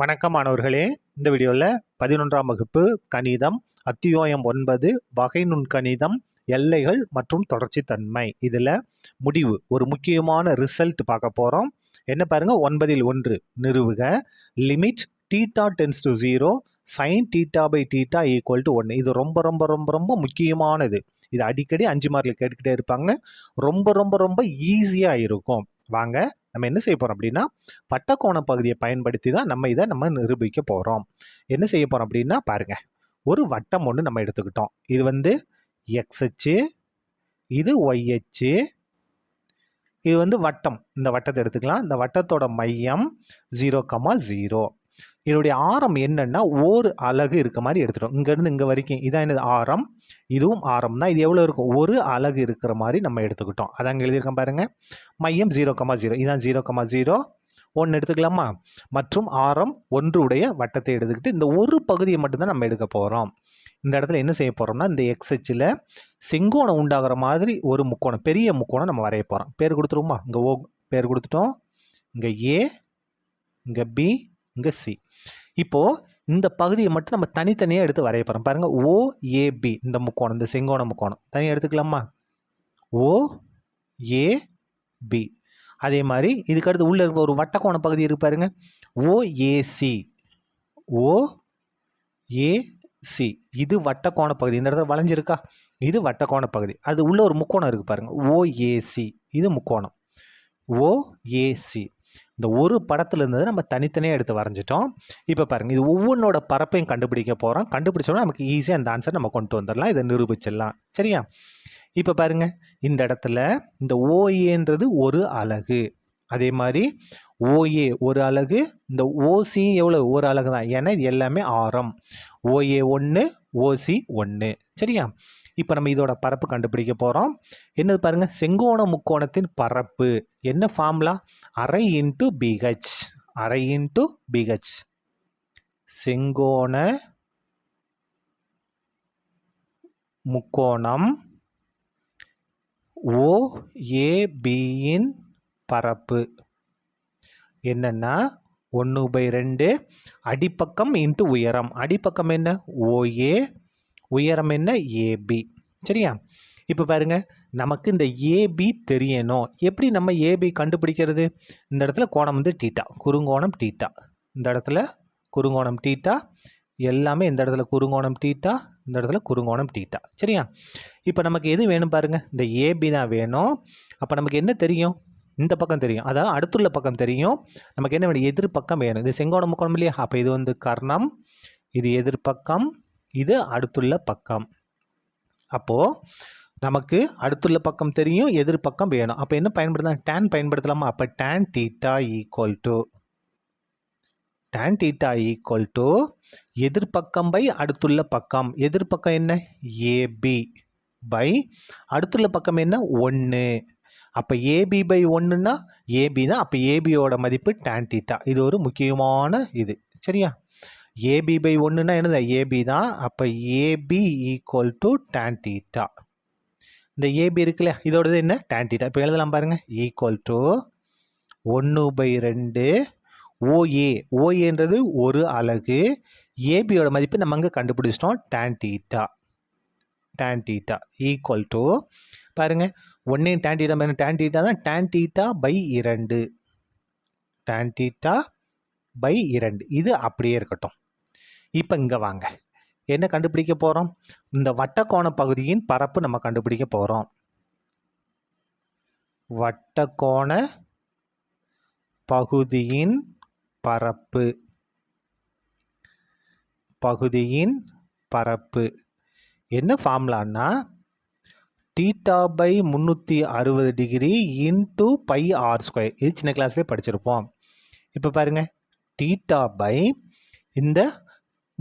வணக்கம் மாணவர்களே. இந்த வீடியோவில் பதினொன்றாம் வகுப்பு கணிதம் அத்தியோயம் ஒன்பது வகை நுண்கணிதம் எல்லைகள் மற்றும் தொடர்ச்சித்தன்மை. இதில் முடிவு ஒரு முக்கியமான ரிசல்ட் பார்க்க போகிறோம் என்ன பாருங்க ஒன்பதில் ஒன்று நிறுவுக. Limit theta tends to zero sine theta by theta equal to ஒன்று இது ரொம்ப ரொம்ப ரொம்ப ரொம்ப முக்கியமானது. இது அடிக்கடி அஞ்சு மார்க்கில் கேட்டுக்கிட்டே இருப்பாங்க. ரொம்ப ரொம்ப ரொம்ப ஈஸியாக இருக்கும். வாங்க நம்ம என்ன செய்ய போகிறோம் அப்படின்னா வட்டக்கோண பகுதியை பயன்படுத்தி தான் நம்ம இதை நம்ம நிரூபிக்க போகிறோம் என்ன செய்ய போகிறோம் அப்படின்னா பாருங்க. ஒரு வட்டம் ஒன்று நம்ம எடுத்துக்கிட்டோம். இது வந்து எக்ஸ் அச்சு இது ஒய் அச்சு இது வந்து வட்டம். இந்த வட்டத்தை எடுத்துக்கலாம். இந்த வட்டத்தோட மையம் ஜீரோ கமா ஜீரோ இதனுடைய ஆரம் என்னன்னா ஒரு அலகு இருக்க மாதிரி எடுத்துட்டோம். இங்கேருந்து இங்கே வரைக்கும் இதான் என்னது? ஆரம். இதுவும் ஆரம் தான் இது எவ்வளோ இருக்கும்? ஒரு அலகு இருக்கிற மாதிரி நம்ம எடுத்துக்கிட்டோம். அதாங்க எழுதியிருக்கோம் பாருங்கள் மையம் ஜீரோ கமா ஜீரோ இதான் ஜீரோ கமா ஜீரோ ஒன்று எடுத்துக்கலாமா? மற்றும் ஆரம் ஒன்று உடைய வட்டத்தை எடுத்துக்கிட்டு இந்த ஒரு பகுதியை மட்டும்தான் நம்ம எடுக்க போகிறோம் இந்த இடத்துல என்ன செய்ய போகிறோம்னா இந்த எக்ஸ்ஹெச்சில் செங்கோணம் உண்டாகிற மாதிரி ஒரு முக்கோணம் பெரிய முக்கோணம் நம்ம வரைய போகிறோம் பேர் கொடுத்துருவோமா? இங்கே ஓ பேர் கொடுத்துட்டோம். இங்கே ஏ இங்கே பி இங்கே சி இப்போது இந்த பகுதியை மட்டும் நம்ம தனித்தனியாக எடுத்து வரைய போகிறோம் பாருங்கள் ஓஏபி இந்த முக்கோணம் இந்த செங்கோண முக்கோணம். தனியாக எடுத்துக்கலாமா? ஓ ஏ பி அதே மாதிரி இதுக்கு அடுத்து உள்ளே இருக்க ஒரு வட்டக்கோண பகுதி இருக்கு பாருங்க. ஓஏசி ஓ ஏசி இது வட்டக்கோண பகுதி. இந்த இடத்துல வளைஞ்சிருக்கா? இது வட்டக்கோண பகுதி. அது உள்ள ஒரு முக்கோணம் இருக்குது பாருங்கள் ஓஏசி இது முக்கோணம். ஓஏசி இந்த ஒரு படத்தில் இருந்தது நம்ம தனித்தனியாக எடுத்து வரைஞ்சிட்டோம். இப்போ பாருங்கள் இது ஒவ்வொன்றோட பரப்பையும் கண்டுபிடிக்க போகிறோம் கண்டுபிடிச்சோன்னா நமக்கு ஈஸியாக அந்த ஆன்சர் நம்ம கொண்டு வந்துடலாம். இதை நிரூபிச்சிடலாம். சரியா? இப்போ பாருங்க இந்த இடத்துல இந்த ஓஏன்றது ஒரு அலகு. அதே மாதிரி ஓஏ ஒரு அலகு இந்த ஓசி எவ்வளோ ஒரு அலகு தான் ஏன்னா இது எல்லாமே ஆரம். ஓஏ ஒன்று ஓசி ஒன்று சரியா? இப்போ நம்ம இதோட பரப்பு கண்டுபிடிக்க போகிறோம் என்னது பாருங்கள் செங்கோண முக்கோணத்தின் பரப்பு. என்ன ஃபார்முலா அரை இன்ட்டு பிஹெச் அரை இன்ட்டு பிஹெச் செங்கோண முக்கோணம் ஓஏபியின் பரப்பு. என்னென்னா ஒன்று பை ரெண்டு அடிப்பக்கம் இன்ட்டு உயரம். அடிப்பக்கம் என்ன? ஓஏ உயரம் என்ன? ஏபி சரியா? இப்போ பாருங்க நமக்கு இந்த ஏபி தெரியணும். எப்படி நம்ம ஏபி கண்டுபிடிக்கிறது? இந்த இடத்துல கோணம் வந்து டீட்டா குறுங்கோணம் டீட்டா இந்த இடத்துல குறுங்கோணம் டீட்டா எல்லாமே இந்த இடத்துல குறுங்கோணம் டீட்டா இந்த இடத்துல குறுங்கோணம் டீட்டா சரியா? இப்போ நமக்கு எது வேணும் பாருங்கள் இந்த ஏபி தான் வேணும். அப்போ நமக்கு என்ன தெரியும்? இந்த பக்கம் தெரியும். அதாவது அடுத்துள்ள பக்கம் தெரியும். நமக்கு என்ன வேணும்? எதிர்பக்கம் வேணும். இது செங்கோண முக்கோணம் இல்லையா? அப்போ இது வந்து கர்ணம். இது எதிர்பக்கம் இது அடுத்துள்ள பக்கம். அப்போது நமக்கு அடுத்துள்ள பக்கம் தெரியும் எதிர் பக்கம் வேணும். அப்போ என்ன பயன்படுத்தலாம்? டேன் பயன்படுத்தலாமா? அப்போ tan theta equal to tan theta equal to எதிர்பக்கம் by அடுத்துள்ள பக்கம். எதிர்பக்கம் என்ன? ஏபி பை அடுத்துள்ள பக்கம் என்ன? ஒன்று அப்போ ஏபி பை ஒன்றுனா ஏபி தான். அப்போ ஏபியோட மதிப்பு டேன் டீட்டா இது ஒரு முக்கியமான இது. சரியா? ஏபி பை ஒன்றுனா என்னது? ஏபி தான். அப்போ AB equal to tan theta இந்த ஏபி இருக்குல்ல இதோடது என்ன? டேன் டீட்டா இப்போ எழுதலாம் பாருங்கள் ஈக்குவல் டு ஒன்று பை ரெண்டு. ஓஏ ஓஏன்றது ஒரு அலகு. ஏபியோட மதிப்பு நம்ம அங்கே கண்டுபிடிச்சிட்டோம். Tan theta tan theta equal to பாருங்கள் ஒன்றையும் டேன் டீட்டா பாருங்க. டேன் டீட்டா தான். டேன் டீட்டா பை இரண்டு. டேன் டீட்டா பை இரண்டு. இது அப்படியே இருக்கட்டும். இப்போ இங்கே வாங்க. என்ன கண்டுபிடிக்க போகிறோம் இந்த வட்டக்கோண பகுதியின் பரப்பு நம்ம கண்டுபிடிக்க போகிறோம் வட்டக்கோண பகுதியின் பரப்பு. பகுதியின் பரப்பு. என்ன ஃபார்முலான்னா டீட்டா பை முந்நூற்றி அறுபது degree into pi R square. இது சின்ன கிளாஸ்லேயே படிச்சிருப்போம். இப்போ பாருங்கள் டீட்டா பை இந்த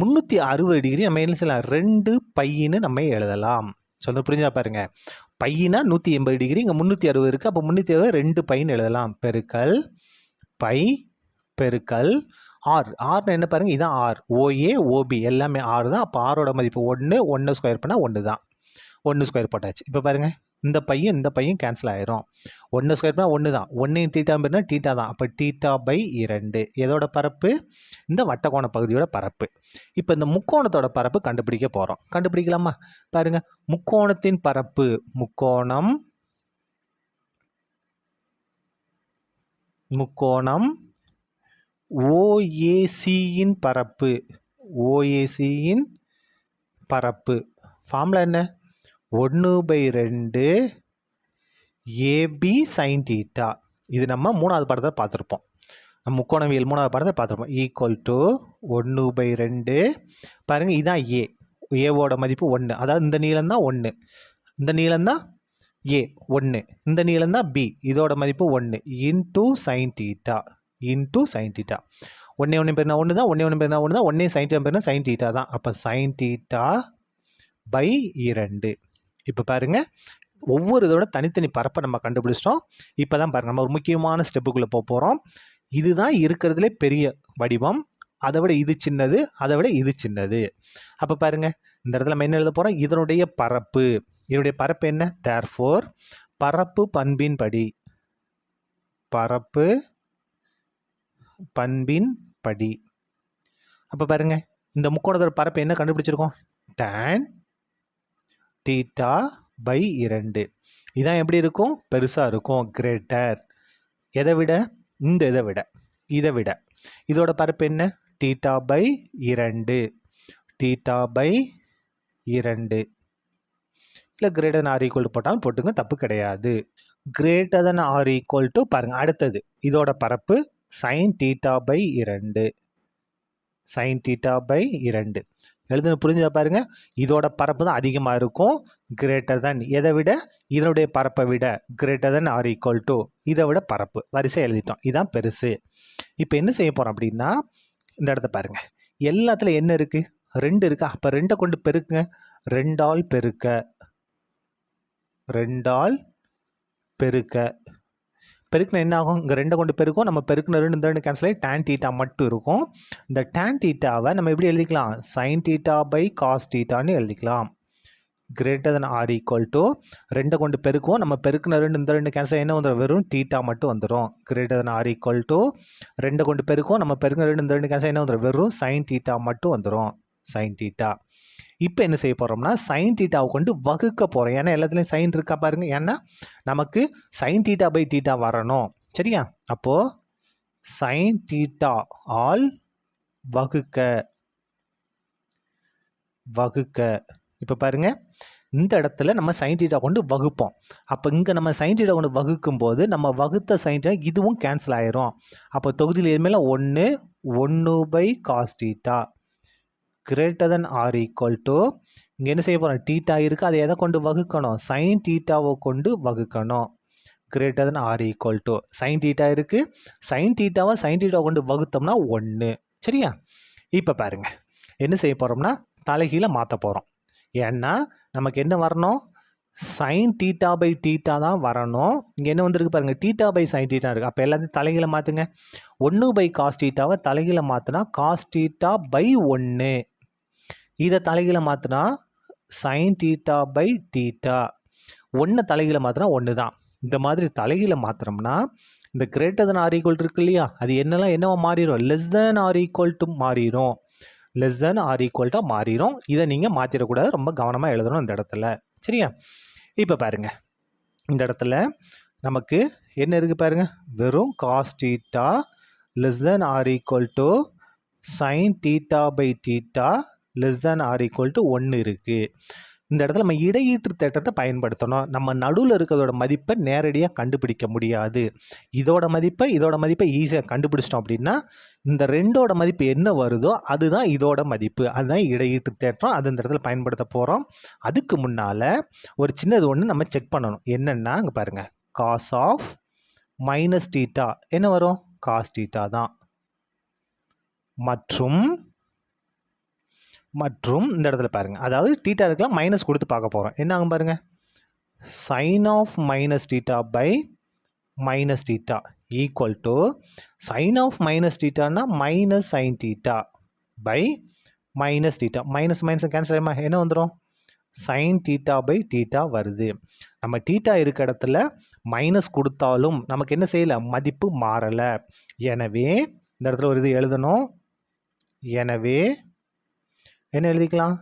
முந்நூற்றி அறுபது டிகிரி நம்ம என்ன செய்யலாம்? ரெண்டு பையின்னு நம்ம எழுதலாம். சொல்ல புரிஞ்சா பாருங்க? பையினா நூற்றி எண்பது டிகிரி இங்கே முந்நூற்றி அறுபது இருக்குது அப்போ முந்நூற்றி அறுபது ரெண்டு பைன்னு எழுதலாம். பெருக்கல் பை பெருக்கல் ஆர் ஆர்னு என்ன பாருங்கள் இதான் ஆர் ஓஏ ஓபி எல்லாமே ஆறு தான். அப்போ ஆரோட மதிப்பு ஒன்று ஒன்று ஸ்கொயர் பண்ணால் ஒன்று தான் ஒன்று ஸ்கொயர் போட்டாச்சு. இப்போ பாருங்கள் இந்த பையன் இந்த பையன் கேன்சல் ஆயிரும். ஒன்று ஸ்கொயர் பண்ணால் ஒன்று தான் ஒன்றையும் டீட்டா பண்ணால் டீட்டா தான். அப்போ டீட்டா பை இரண்டு. எதோட பரப்பு? இந்த வட்டக்கோண பகுதியோட பரப்பு. இப்போ இந்த முக்கோணத்தோட பரப்பு கண்டுபிடிக்க போகிறோம் கண்டுபிடிக்கலாமா? பாருங்க. முக்கோணத்தின் பரப்பு முக்கோணம் முக்கோணம் ஓஏசியின் பரப்பு. ஓஏசியின் பரப்பு. ஃபார்முலா என்ன? ஒன்று பை ரெண்டு ஏபி சைன் தீட்டா. இது நம்ம மூணாவது படத்தை பார்த்துருப்போம். நம்ம முக்கோணவியல் மூணாவது படத்தை பார்த்துருப்போம். ஈக்குவல் டு ஒன்று பை ரெண்டு. பாருங்கள் இதுதான் ஏ ஏவோட மதிப்பு ஒன்று அதாவது இந்த நீளம் தான் ஒன்று இந்த நீளம் தான் ஏ ஒன்று இந்த நீளம் தான் பி இதோட மதிப்பு ஒன்று into sine theta into sine theta ஒன்றே ஒன்று பேர்னா ஒன்று தான் ஒன்றே ஒன்று பேர்னா ஒன்று தான் ஒன்றே சைன் தீட்டா பேர்னா சைன் தீட்டா தான். அப்போ சைன் தீட்டா பை இரண்டு. இப்போ பாருங்கள் ஒவ்வொரு இதோட தனித்தனி பரப்பை நம்ம கண்டுபிடிச்சிட்டோம். இப்போ தான் பாருங்கள் நம்ம ஒரு முக்கியமான ஸ்டெப்புக்குள்ளே போக போகிறோம் இதுதான் இருக்கிறதுலே பெரிய வடிவம். அதை விட இது சின்னது அதை விட இது சின்னது. அப்போ பாருங்கள் இந்த இடத்துல நம்ம என்ன எழுத போகிறோம் இதனுடைய பரப்பு. இதனுடைய பரப்பு என்ன? தேர்ஃபோர் பரப்பு பண்பின் படி பரப்பு பண்பின் படி அப்போ பாருங்க இந்த முக்கோணத்தோட பரப்பு என்ன கண்டுபிடிச்சிருக்கோம்? டேன் தீட்டா பை இரண்டு. இதான் எப்படி இருக்கும்? பெருசாக இருக்கும். கிரேட்டர் எதை விட? இந்த இதை விட. இதை விட. இதோட பரப்பு என்ன? டீட்டா பை இரண்டு. டீட்டா பை இரண்டு. இல்லை கிரேட்டர் தன் ஆர் ஈக்குவல் போட்டாலும் போட்டுங்க. தப்பு கிடையாது. Greater than or equal to பாருங்கள் அடுத்தது. இதோட பரப்பு சைன் டீட்டா பை இரண்டு. சைன் டீட்டா பை இரண்டு. எழுதுன புரிஞ்சா பாருங்கள் இதோட பரப்பு தான் அதிகமாக இருக்கும். கிரேட்டர் தன் எதை விட? இதனுடைய பரப்பை விட. Greater than or equal to இதை விட பரப்பு. வரிசை எழுதிட்டோம். இதுதான் பெருசு. இப்போ என்ன செய்ய போகிறோம் அப்படின்னா இந்த இடத்த பாருங்க. எல்லாத்துலையும் என்ன இருக்குது ரெண்டு இருக்கா? அப்போ ரெண்டை கொண்டு பெருக்குங்க. ரெண்டால் பெருக்க. ரெண்டால் பெருக்க. பெருக்கின என்ன ஆகும்? இங்கே ரெண்டை கொண்டு பெருக்கும். நம்ம பெருக்கின ரெண்டு இந்த ரெண்டு கேன்சல் ஆகி டேன் டீட்டா மட்டும் இருக்கும். இந்த டேன் டீட்டாவை நம்ம எப்படி எழுதிக்கலாம்? சைன் டீட்டா பை காஸ் டீட்டான்னு எழுதிக்கலாம். Greater than or equal to ரெண்டை கொண்டு பெருக்குவோம். நம்ம பெருக்கின ரெண்டு இந்த ரெண்டு கேன்சல் என்ன வந்துடும் வெறும் டீட்டா மட்டும் வந்துடும் greater than or equal to ரெண்டை கொண்டு பெருக்குவோம். நம்ம பெருக்கின ரெண்டு இந்த ரெண்டு கேன்சல் என்ன வந்துடும் வெறும் சைன் டீட்டா மட்டும் வந்துடும் சைன் டீட்டா இப்போ என்ன செய்ய போகிறோம்னா சைன் டீட்டாவை கொண்டு வகுக்க போகிறோம் ஏன்னா எல்லாத்துலேயும் சைன் இருக்கா பாருங்க. ஏன்னா நமக்கு சைன் டீட்டா பை டீட்டா வரணும். சரியா? அப்போது சைன் டீட்டா ஆல் வகுக்க வகுக்க. இப்போ பாருங்கள் இந்த இடத்துல நம்ம சைன் டீட்டா கொண்டு வகுப்போம். அப்போ இங்கே நம்ம சைன் டீட்டா கொண்டு வகுக்கும் போது நம்ம வகுத்த சைன் டீட்டா இதுவும் கேன்சல் ஆயிரும். அப்போ தொகுதியில் எதுமேல? ஒன்று ஒன்று by cos theta greater than or equal to இங்கே என்ன செய்ய போகிறோம் டீட்டா இருக்குது அதை எதை கொண்டு வகுக்கணும்? சைன் டீட்டாவை கொண்டு வகுக்கணும். Greater than or equal to sine theta இருக்குது சைன் டீட்டாவை சைன் டீட்டாவை கொண்டு வகுத்தோம்னா ஒன்று சரியா? இப்போ பாருங்கள் என்ன செய்ய போகிறோம்னா தலைகீழே மாற்ற போகிறோம் ஏன்னா நமக்கு என்ன வரணும்? சைன் டீட்டா பை டீட்டா தான் வரணும். இங்கே என்ன வந்திருக்கு பாருங்கள் டீட்டா பை சைன் டீட்டா இருக்குது அப்போ எல்லாத்தையும் தலைகீழ மாற்றுங்க ஒன்று பை காஸ் டீட்டாவை தலைகீழ மாற்றினா காஸ் டீட்டா பை ஒன்று இதை தலைகீழ மாற்றினா சைன் டீட்டா பை டீட்டா ஒன்று தலைகீழ மாற்றினா ஒன்று தான் இந்த மாதிரி தலைகீழ மாத்திரம்னா இந்த கிரேட்டர் தன் ஆர் ஈக்குவல் இருக்கு இல்லையா? அது என்னெல்லாம் என்னவா மாறிடும்? Less than or equal to மாறிடும். லெஸ் தேன் ஆர் ஈக்குவல்ட்டாக மாறிடும். இதை நீங்கள் மாற்றிடக்கூடாது ரொம்ப கவனமாக எழுதணும் இந்த இடத்துல. சரியா? இப்போ பாருங்க. இந்த இடத்துல நமக்கு என்ன இருக்குது பாருங்க? வெறும் cos theta less than or equal to sine theta by theta less than or equal to ஒன்று இருக்குது இந்த இடத்துல நம்ம இடையீட்டு தேட்டத்தை பயன்படுத்தணும். நம்ம நடுவில் இருக்கிறதோட மதிப்பை நேரடியாக கண்டுபிடிக்க முடியாது. இதோட மதிப்பை இதோட மதிப்பை ஈஸியாக கண்டுபிடிச்சிட்டோம் அப்படின்னா இந்த ரெண்டோட மதிப்பு என்ன வருதோ அதுதான் இதோட மதிப்பு. அதுதான் இடையீட்டு தேற்றம். அது இந்த இடத்துல பயன்படுத்த போகிறோம் அதுக்கு முன்னால் ஒரு சின்னது ஒன்று நம்ம செக் பண்ணணும். என்னென்னா அங்கே பாருங்கள் காஸ் ஆஃப் மைனஸ் டீட்டா என்ன வரும்? காஸ் டீட்டா தான். மற்றும் மற்றும் இந்த இடத்துல பாருங்கள் அதாவது டீட்டா இருக்கலாம் மைனஸ் கொடுத்து பார்க்க போகிறோம் என்ன ஆகும் பாருங்கள் sine of minus theta by minus theta equal to sine of minus டீட்டானா minus sine theta by minus theta minus minus cancel ஆகிமா என்ன வந்துடும் சைன் டீட்டா பை டீட்டா வருது. நம்ம டீட்டா இருக்க இடத்துல மைனஸ் கொடுத்தாலும் நமக்கு என்ன செய்யலை? மதிப்பு மாறலை. எனவே இந்த இடத்துல ஒரு இது எழுதணும். எனவே என்ன எழுதிக்கலாம்?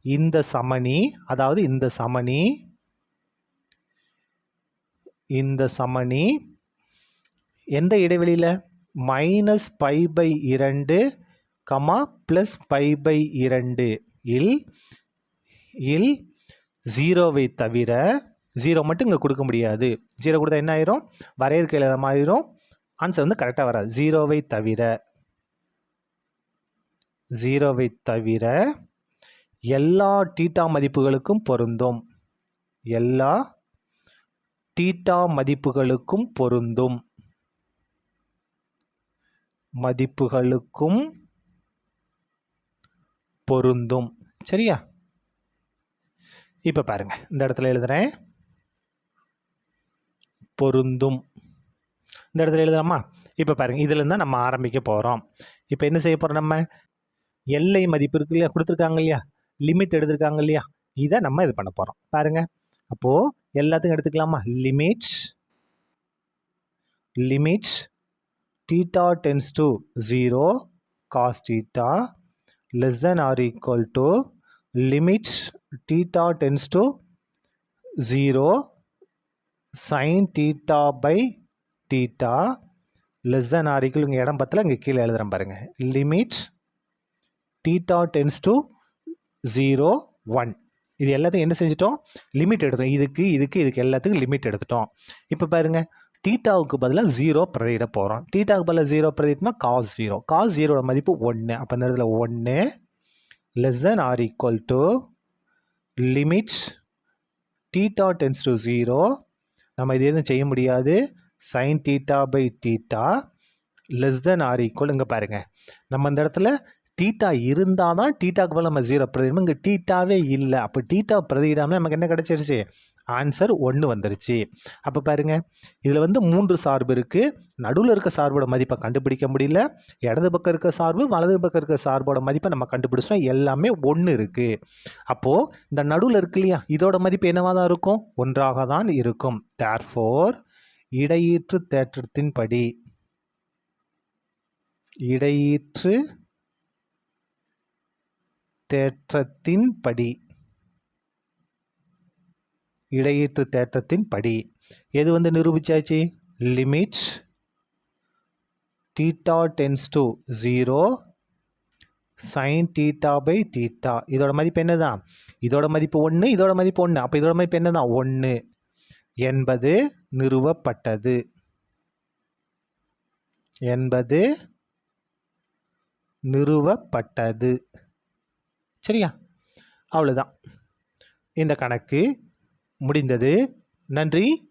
இந்த சமணி அதாவது இந்த சமணி இந்த சமணி எந்த இடைவெளியில்? மைனஸ் பை பை இரண்டு கமா ப்ளஸ் பை பை இரண்டு இல் இல் ஜீரோவை தவிர ஜீரோ மட்டும் இங்கே கொடுக்க முடியாது. ஜீரோ கொடுத்தா என்ன ஆயிரும்? வரையறுக்க இல்லாத ஆன்சர் வந்து கரெக்டாக வராது. ஜீரோவை தவிர. ஜீரோவை தவிர எல்லா டீட்டா மதிப்புகளுக்கும் பொருந்தும். எல்லா டீட்டா மதிப்புகளுக்கும் பொருந்தும். மதிப்புகளுக்கும் பொருந்தும். சரியா? இப்போ பாருங்கள் இந்த இடத்துல எழுதுகிறேன் பொருந்தும். இந்த இடத்துல எழுதுறோமா இப்போ பாருங்கள் இதுலேருந்து தான் நம்ம ஆரம்பிக்க போகிறோம் இப்போ என்ன செய்ய போகிறோம் நம்ம? எல்லை மதிப்பு இருக்கு இல்லையா? கொடுத்துருக்காங்க இல்லையா? லிமிட் எடுத்திருக்காங்க இல்லையா? இதை நம்ம இது பண்ண போகிறோம் பாருங்க. அப்போது எல்லாத்துக்கும் எடுத்துக்கலாமா? Limits limits theta tends to 0 cos theta less than or equal to limits theta tends to 0 sin theta by theta less than or equal இங்கே இடம் பத்தில் இங்கே கீழே எழுதுகிறேன் பாருங்கள் limits theta tends to zero one இது எல்லாத்தையும் என்ன செஞ்சிட்டோம்? லிமிட் எடுத்தோம் இதுக்கு இதுக்கு இதுக்கு எல்லாத்துக்கும் லிமிட் எடுத்துட்டோம். இப்போ பாருங்கள் டீட்டாவுக்கு பதிலாக ஜீரோ பிரதியிட போகிறோம் டீட்டாவுக்கு பதிலாக ஜீரோ பிரதிட்னா காஸ் ஜீரோ காஸ் ஜீரோட மதிப்பு ஒன்று அப்போ அந்த இடத்துல ஒன்று less than or equal to limits theta tends to zero நம்ம இது எதுவும் செய்ய முடியாது. Sine theta by theta less than or equal இங்கே பாருங்கள் நம்ம அந்த இடத்துல டீட்டா இருந்தால் தான் டீட்டாக்கு போல் நம்ம ஜீரோ பிரதியிடணும் இங்கே டீட்டாவே இல்லை. அப்போ டீட்டா பிரதியிடாமல் நமக்கு என்ன கிடச்சிருச்சு? ஆன்சர் ஒன்று வந்துருச்சு. அப்போ பாருங்க. இதில் வந்து மூன்று சார்பு இருக்குது நடுவில் இருக்க சார்போட மதிப்பை கண்டுபிடிக்க முடியல. இடது பக்கம் இருக்க சார்பு வலது பக்கம் இருக்க சார்போட மதிப்பை நம்ம கண்டுபிடிச்சோம். எல்லாமே ஒன்று இருக்குது அப்போது இந்த நடுவில் இருக்கு இல்லையா? இதோட மதிப்பு என்னவாக தான் இருக்கும்? ஒன்றாக தான் இருக்கும். தேர்ஃபோர் இடையீற்று தேற்றத்தின் படி இடையீற்று தேற்றத்தின் படி. இடையீற்று தேற்றத்தின் படி. எது வந்து நிரூபிச்சாச்சு? Limits. Theta tends to zero. Sine theta by theta இதோட மதிப்பு என்ன தான் இதோட மதிப்பு ஒன்று இதோட மதிப்பு ஒன்று அப்போ இதோட மதிப்பு என்ன தான் ஒன்று என்பது நிறுவப்பட்டது. என்பது நிறுவப்பட்டது. சரியா? அவ்வளோதான் இந்த கணக்கு முடிந்தது. நன்றி.